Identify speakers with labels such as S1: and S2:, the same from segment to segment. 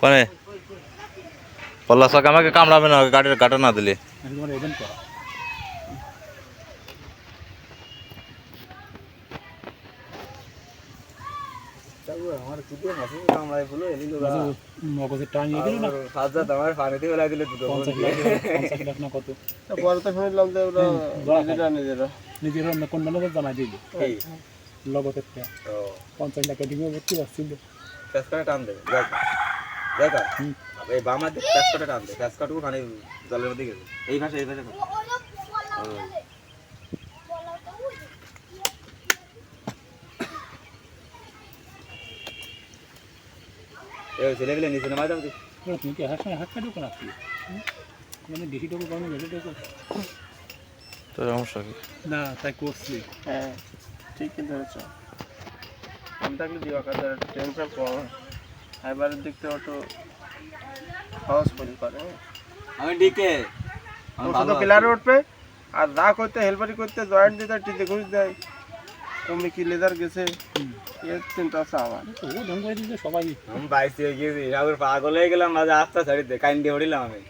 S1: কোনে পল্লা শাক আমাকে কামড়াবে না গাড়ির গাটা না দিলে।
S2: নিজেরা
S3: কোন মানে জানাই দিল? লগতের পঞ্চাশ লাখ ডিমে ভর্তি পাচ্ছিল
S4: প্যাস করে টান দেবে দেখ। এই বাম হাতে প্যাস করে টান দে প্যাস কাটুকু জলের মধ্যে গেছে এই ভাষা এই ভাষা ছেলে পেলে নিচে নামাই দাও
S3: তুমি কি হাত হাত কাটুক না মানে টাকা টাকা
S1: তো সমস্যা কি
S3: না তাই করছি
S2: হ্যাঁ ঠিকই ধরেছ আমি থাকলে দিবা কাজে টেনশন কম। এবারের দিক থেকে একটু সহজ করে করে
S4: আমি ডিকে
S2: ও শুধু পিলারে উঠবে আর যা করতে হেল্পারি করতে জয়েন্ট দিতে টিতে ঘুষ দেয়। কমে কি লেদার গেছে? এর চিন্তা আছে আমার।
S3: ও ঢং করে দিচ্ছে সবাই।
S4: আমি বাইসে গিয়েছি রাগুর পাগল হয়ে গেলাম মাঝে আস্তে ছাড়ি দে কান দিয়ে উড়িলাম আমি।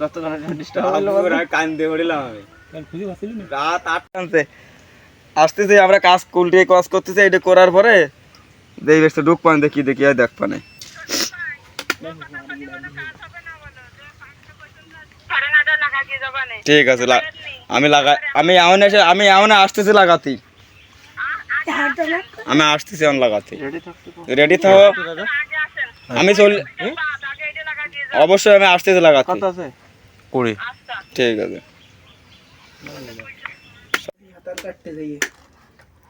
S2: যতজনের ডিস্টার্ব হলো
S4: কান দিয়ে উড়িলাম আমি।
S3: কেন খুঁজে পাচ্ছিল না?
S4: রাত আটটাতে আসতেছে আমরা কাজ থেকে কাজ করতেছি এটা করার পরে দেই বেশ ঢুক পান দেখি দেখি আর দেখ পানে। ঠিক আছে আমি লাগা আমি এমন এসে আমি এমন আসতেছি লাগাতি। আমি আসতেছি এমন লাগাতি।
S2: রেডি
S4: থাকো। আমি চল অবশ্যই আমি আসতেছি লাগাতে।
S2: কত আছে?
S1: কুড়ি।
S4: ঠিক আছে।
S2: সাঁতার কাটতে যাইয়ে।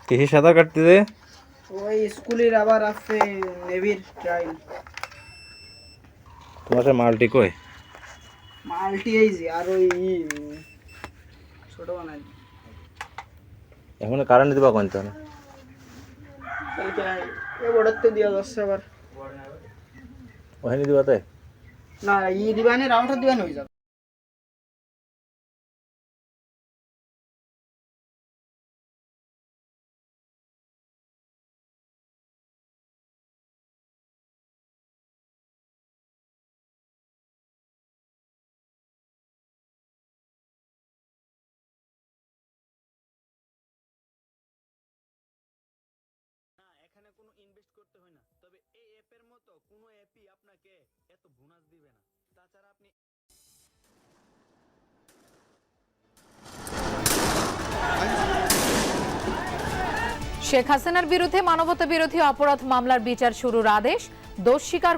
S1: কিসে সাঁতার কাটতে দে
S2: ওই স্কুলের আবার আছে নেভির ট্রাইল।
S1: তোমার মালটি কই?
S2: মাল্টি আইজি আর ওই ছোট বানাই।
S1: এখন কারেন্ট দিবা কোন তো
S2: এ বড়তে দিয়া যাচ্ছে আবার।
S1: ওখানে দিবা তাই?
S2: না ই দিবানে রাউটার দিবানে হয়ে যাবে।
S3: করতে হয় না। তবে এই মতো অ্যাপই আপনাকে এত বোনাস দিবে না। তাছাড়া আপনি
S5: শেখ হাসিনার বিরুদ্ধে মানবতা বিরোধী অপরাধ মামলার বিচার শুরুর আদেশ। দোষ স্বীকার